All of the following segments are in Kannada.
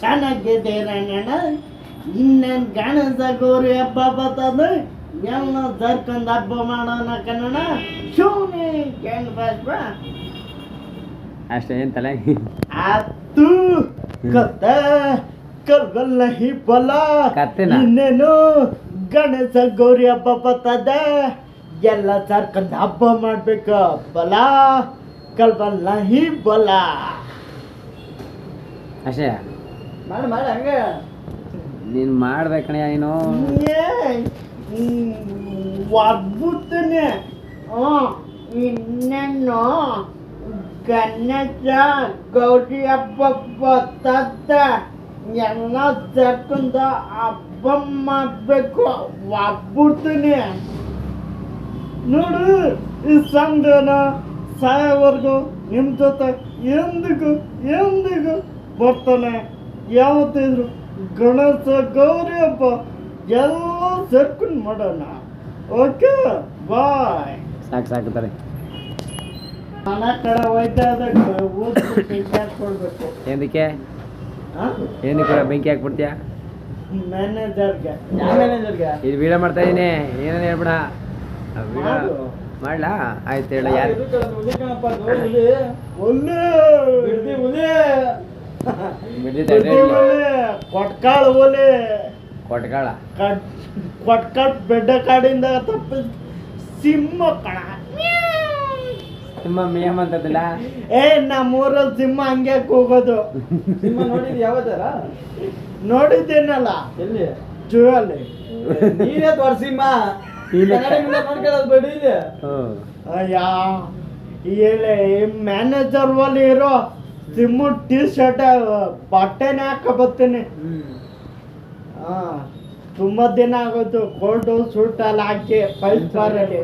ಚೆನ್ನಾಗಿದ್ದೀರಣ್ಣ ಇನ್ನೇನು ಗಣೇಶ ಗೌರಿ ಹಬ್ಬ ಬರ್ತದ? ಎಲ್ಲ ಜರ್ಕೊಂಡ್ ಹಬ್ಬ ಮಾಡೋಣ ಕನ್ನಡ ಶೂನಿ ಗಂಡ ಬಾ. ಅಷ್ಟೇ ಏನು ತಲೆ? ಆತು ಕತ್ತ ಕರ್ಗಲ್ಲ ಹಿಬ್ಬಲ್ಲ ಕತ್ತೆನ? ಇನ್ನೇನು ಗಣೇಶ ಗೌರಿ ಹಬ್ಬ ಬರ್ತದ? ಎಲ್ಲ ಸರ್ಕಂದ್ ಹಬ್ಬ ಮಾಡ್ಬೇಕು ಬಲ ಕಲ್ಬಲ್ಲ ಹಿಬ್ಬಲ್ಲ ಅಷ್ಟೇ? ಮಾಡಿ ಮಾಡಿ ಹಂಗೆ. ನೀನು ಮಾಡ್ಬೇಕಣಯ್ಯ ನೀನು. ಒಡ್ಬುತ್ತನೆ ಇನ್ನೇನು? ಗಣೇಶ ಗೌರಿ ಹಬ್ಬ ಬರ್ತದ ಎಲ್ಲ ತಕ್ಕಂತ ಹಬ್ಬ ಮಾಡ್ಬೇಕು. ಒಬ್ಬಿಡ್ತೀನಿ ನೋಡು ಈ ಸಂಘನ ಸಾಯವರೆಗೂ ನಿಮ್ಮ ಜೊತೆ ಎಂದಿಗೂ ಎಂದಿಗೂ ಬರ್ತಾನೆ. ಯಾವತ್ತಿದ್ರು ಗಣೇಶ ಗೌರಿ ಹಬ್ಬ ಎಲ್ಲ ಸೇರ್ಕೊಂಡು ಮಾಡೋಣ. ಓಕೆ ಬಾಯ್ ಸಾಕು ಸಾಕು ತಾರೆ ಹಣ ಕಡೆ ಹೋಯ್ತಾ ಕೊಡ್ಬೇಕು ಏನಕ್ಕೆ? ಏನಕ್ಕೆ ಬೆಂಕಿ ಹಾಕ್ಬಿಡ್ತೀಯಾ? ಮ್ಯಾನೇಜರ್ಗೆ ಇದು ವಿಡಿಯೋ ಮಾಡ್ತಾ ಇದೀನಿ. ಏನೇನು ಹೇಳ್ಬೇಡ. ಮಾಡು. ಮಾಡ್ಲಾ? ಆಯ್ತು ಹೇಳ ಯಾರು? ಇಲ್ಲಿ. ಕೊಟ್ಕಾಳ ಒಲೆ ಕೊಟ್ಗಾಳ ಕಟ್ ಕೊಟ್ಕಾಳ್ ಬೆಡ್ಡ ಕಾಡಿಂದ ತಪ್ಪ ಸಿಂಹ ಕಣ. ಸಿಂಹ ಮೇಮ್ ಅಂತದಿಲ್ಲ? ಏ ನಮ್ಮೂರಲ್ಲಿ ಸಿಂಹ ಹಂಗೆ ಹೋಗೋದು ಸಿಂಹ ನೋಡಿದ್ ಯಾವತ್ತಾರ ನೋಡಿದ್ದೇನಲ್ಲ? ಎಲ್ಲಿ? ಜೂ ಅಲ್ಲಿ ನೀನೇ ತೋರ್ಸಿಮ್ಮ ನೋಡ್ಕೊಳ್ಳೋದು ಬೇಡಿ ಅಯ್ಯ ಹೇಳಿ ಮ್ಯಾನೇಜರ್ ಒಲಿ ಇರೋ ಸಿಮ್ಮು ಟಿ ಶರ್ಟ್ ಬಟ್ಟೆನೇ ಹಾಕ ಬರ್ತೀನಿ ಹಾ ತುಂಬಾ ದಿನ ಆಗೋದು ಕೋಟು ಸೂಟ್ ಅಲ್ಲಿ ಹಾಕಿ ಫೈವ್ ಸ್ಟಾರ್ ಅಲ್ಲಿ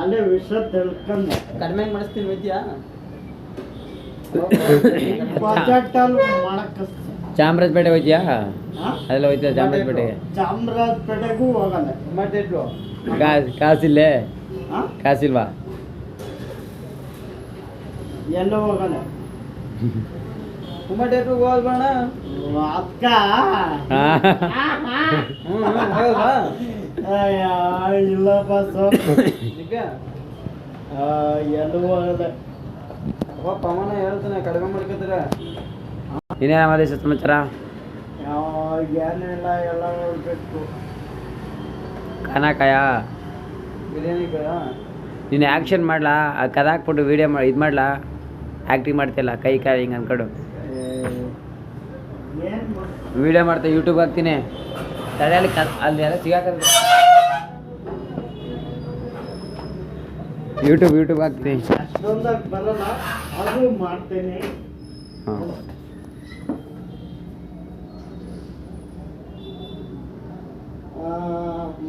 ಅಲ್ಲೇ ವಿಷಯ ತಿಳ್ಕೊಂಡು. ಕಡಿಮೆ ಮಾಡಿಸ್ತೀನಿ ವಿದ್ಯಾ. ಚಾಮರಾಜಪೇಟೆ ಹೋಯ್ತಿಯಾ ಅದೆಲ್ಲ ಹೋಯ್ತಿಯಾ ಚಾಮರಾಜಪೇಟೆಗೆ ಚಾಮರಾಜಪೇಟೆಗೂ ಹೋಗಲ್ಲ. ಕಾಸಿಲ್ಲೇ? ಹಾ? ಕಾಸಿಲ್ವಾ? ಎಲ್ಲ ಹೋಗಲ್ಲ ಟೊಮಾಟೊ ಇಟ್ಲು ಹೋಗೋಣ. ಅಕ್ಕ. ಇಲ್ಲಪ್ಪ ಈಗ ಎಲ್ಲ ಅವ ಪವನ ಹೇಳ್ತಾನೆ ಕಡಿಮೆ ಮಾಡ್ಕೊತಾರೆ ಇನ್ನೇನ ಮದೇಶ ಸಮಾಚಾರ? ಏನಿಲ್ಲ ಎಲ್ಲ ಹೋಗ್ಬೇಕು ಕನಕಾಯ ಬಿರಿಯಾನಿ ನೀನು ಆ್ಯಕ್ಷನ್ ಮಾಡ್ಲಾ? ಆ ಕದ ಹಾಕ್ಬಿಟ್ಟು ವೀಡಿಯೋ ಮಾಡಿ ಇದು ಮಾಡ್ಲಾ? ಆ್ಯಕ್ಟಿಂಗ್ ಮಾಡ್ತಿಲ್ಲ ಕೈ ಕಾಯಿ ಹಿಂಗೆ ಅನ್ಕೊಂಡು. ವೀಡಿಯೋ ಮಾಡ್ತಾ ಯೂಟ್ಯೂಬ್ ಹಾಕ್ತೀನಿ. ತಲೆ ಅಲ್ಲಿ ಎಲ್ಲ ಸಿಗಾಕ ಯೂಟ್ಯೂಬ್ ಯೂಟ್ಯೂಬ್ ಹಾಕ್ತೀನಿ. ಹಾಂ.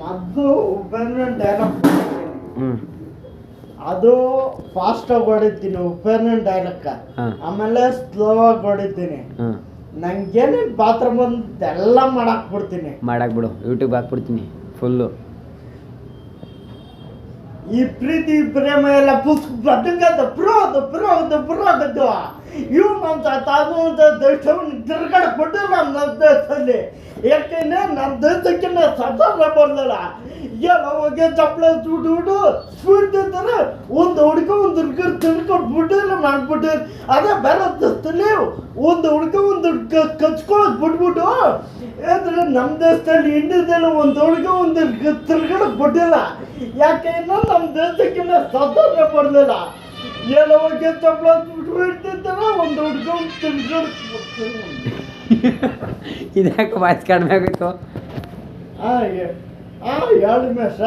ಮೊದ್ಲು ಡೈಲಾಗ್ ಹ್ಞೂ ಅದು ಫಾಸ್ಟ್ ಆಗಿ ಹೊಡಿತೀನಿ ಉಪೇರ್ನ ಹಾಂ. ಆಮೇಲೆ ಸ್ಲೋ ಆಗಿ ಹೊಡಿತೀನಿ. ನಂಗೇನೇನು ಪಾತ್ರ ಬಂದೆಲ್ಲ ಎಲ್ಲ ಮಾಡಾಕ್ ಬಿಡ್ತೀನಿ. ಮಾಡಾಕ್ ಬಿಡು ಯೂಟ್ಯೂಬ್ ಹಾಕ್ಬಿಡ್ತೀನಿ ಫುಲ್ಲು ಈ ಪ್ರೀತಿ ಪ್ರೇಮ ಎಲ್ಲ ಪುಸ್ತಕ ಬದುಕದ ಪ್ರೋ ಬರೋದು ಬರೋದು. ಇವ್ ಅಂತ ತಾನು ಅಂತ ದೇಶವನ್ನು ತಿರ್ಗಡೆ ಕೊಟ್ಟಿಲ್ಲ ನಮ್ಮ ದೇಶದಲ್ಲಿ. ಯಾಕೆಂದ್ರೆ ನಮ್ಮ ದೇಶಕ್ಕಿಂತ ಸತ್ತ ಬರ್ಲಿಲ್ಲ ಎಲ್ಲ ಹೋಗಿ ಚಪ್ಪಳ ಸುಟ್ಟು ಬಿಟ್ಟು ತಿಂತಾರೆ ಒಂದು ಹುಡುಗ ಒಂದು ಹುಡುಗ ತಿಳ್ಕೊಂಡು ಬಿಟ್ಟಿಲ್ಲ ಮಾಡ್ಬಿಟ್ಟಿರ್ ಅದೇ ಬೇರೆ ದೇಶದಲ್ಲಿ ಒಂದು ಹುಡುಗ ಒಂದು ಹುಡುಗ ಕಚ್ಕೊಳಕ್ ಬಿಟ್ಬಿಟ್ಟು ಅಂದ್ರೆ ನಮ್ಮ ದೇಶದಲ್ಲಿ ಇಂಡಿಯಾದಲ್ಲಿ ಒಂದು ಹುಡುಗ ಒಂದು ತಿರ್ಗಡೆ ಬಿಟ್ಟಿಲ್ಲ ಯಾಕೆ ಇನ್ನು ನಮ್ಮ ದೇಶಕ್ಕಿಂತ ಸ್ವಾತಂತ್ರ್ಯ ಪಡೆದಿಲ್ಲ ಎಲ್ಲ ಹೋಗಿ ಚಪ್ಪಳ ಸುಟ್ಟು ಬಿಡ್ತಿರ್ತಾರೆ ಒಂದು ಹುಡುಗ ಒಂದು ತಿರ್ಗಡೆ ಇದ್ಯಾಕೆ ವಾಯ್ಸ್ ಕಡಿಮೆ ಆಗಿತ್ತು ಹಾಂ ಆ ಎರಡು ಮೇಷ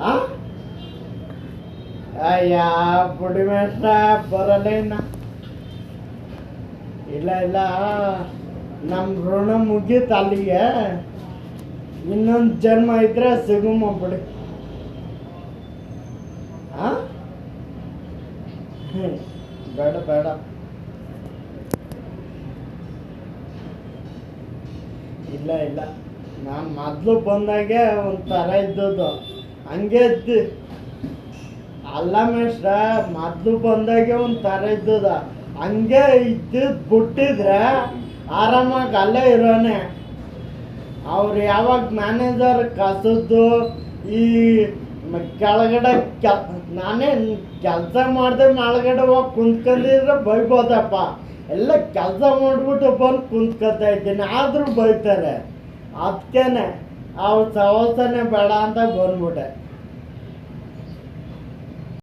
ಆ? ಅಯ್ಯ ಪುಡಿ ಬರಲೇನ ಇಲ್ಲ ಇಲ್ಲ ನಮ್ಮ ಋಣ ಮುಗೀತು ಅಲ್ಲಿಗೆ. ಇನ್ನೊಂದು ಜನ್ಮ ಇದ್ರೆ ಸಿಗುಮ ಬಿಡಿ. ಬೇಡ ಬೇಡ. ಇಲ್ಲ ಇಲ್ಲ. ನಾನು ಮೊದಲು ಬಂದಾಗೆ ಒಂಥರ ಇದ್ದದ್ದು. ಹಂಗೆ ಇದ್ದು. ಅಲ್ಲ ಮೇಷ್ರ ಮೊದ್ಲು ಬಂದಾಗೆ ಒಂದು ಥರ ಇದ್ದದ. ಹಂಗೆ ಇದ್ದಿದ್ದು ಬಿಟ್ಟಿದ್ರೆ ಆರಾಮಾಗಿ ಅಲ್ಲೇ ಇರೋನೆ. ಅವ್ರು ಯಾವಾಗ ಮ್ಯಾನೇಜರ್ ಕಸದ್ದು ಈ ಕೆಳಗಡೆ ಕೆ, ನಾನೇ ಕೆಲಸ ಮಾಡಿದೆ ಮೇಳಗಡೆ ಹೋಗಿ ಕುಂತ್ಕೊಂಡಿದ್ರೆ ಬೈಬೋದಪ್ಪ. ಎಲ್ಲ ಕೆಲಸ ಮಾಡ್ಬಿಟ್ಟು ಬಂದು ಕುಂತ್ಕೊತಾ ಇದ್ದೀನಿ. ಆದರೂ ಬೈತಾರೆ. ಅದಕ್ಕೇನೆ ಅವ್ರ ಸಹವಾಸನೆ ಬೇಡ ಅಂತ ಬಂದ್ಬಿಟ್ಟೆ.